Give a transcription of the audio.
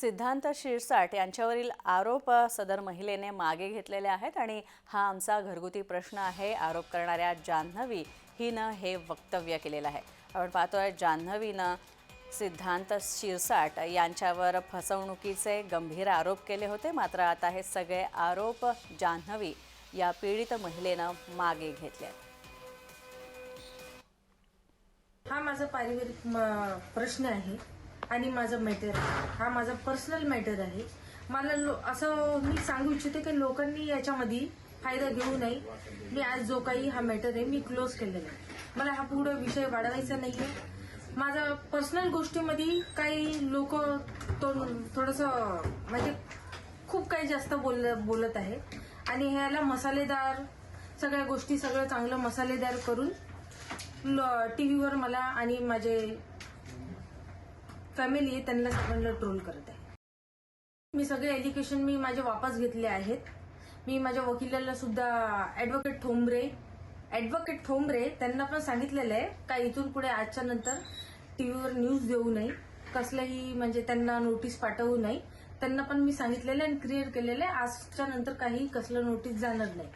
सिद्धांत शिरसाट यांच्यावरील आरोप सदर महिलेने मागे घेतलेले आहेत आणि हा आमचा घरगुती प्रश्न आहे. आरोप करणाऱ्या जान्हवी हिनं हे वक्तव्य केलेलं आहे. आपण पाहतोय जान्हवीनं सिद्धांत शिरसाट यांच्यावर फसवणुकीचे गंभीर आरोप केले होते. मात्र आता हे सगळे आरोप जान्हवी या पीडित महिलेनं मागे घेतले आहेत. हा माझा पारिवारिक प्रश्न आहे. आणि माझा मॅटर हा माझा पर्सनल मॅटर आहे. मला लो- असं मी सांगू इच्छिते की लोकांनी याच्यामध्ये फायदा घेऊ नये. मी आज जो काही हा मॅटर आहे मी क्लोज केलेला आहे. मला हा पुढे विषय वाढवायचा नाही आहे माझा पर्सनल गोष्टीमध्ये काही लोक थोडस म्हणजे खूप काही जास्त बोल बोलत आहे. आणि ह्याला मसालेदार सगळ्या गोष्टी सगळं चांगलं मसालेदार करून टीव्हीवर मला आणि माझे फॅमिली आहे त्यांना सगळ्यांना ट्रोल करत आहे. मी सगळे एज्युकेशन मी माझे वापस घेतले आहेत. मी माझ्या वकिलाला सुद्धा ऍडव्होकेट ठोंबरे ऍडव्होकेट ठोंबरे त्यांना पण सांगितलेलं आहे का इथून पुढे आजच्या नंतर टीव्हीवर न्यूज देऊ नये. कसलंही म्हणजे त्यांना नोटीस पाठवू नये. त्यांना पण मी सांगितलेलं आहे आणि क्रिएट केलेलं आहे. आजच्या नंतर काही कसलं नोटीस जाणार नाही.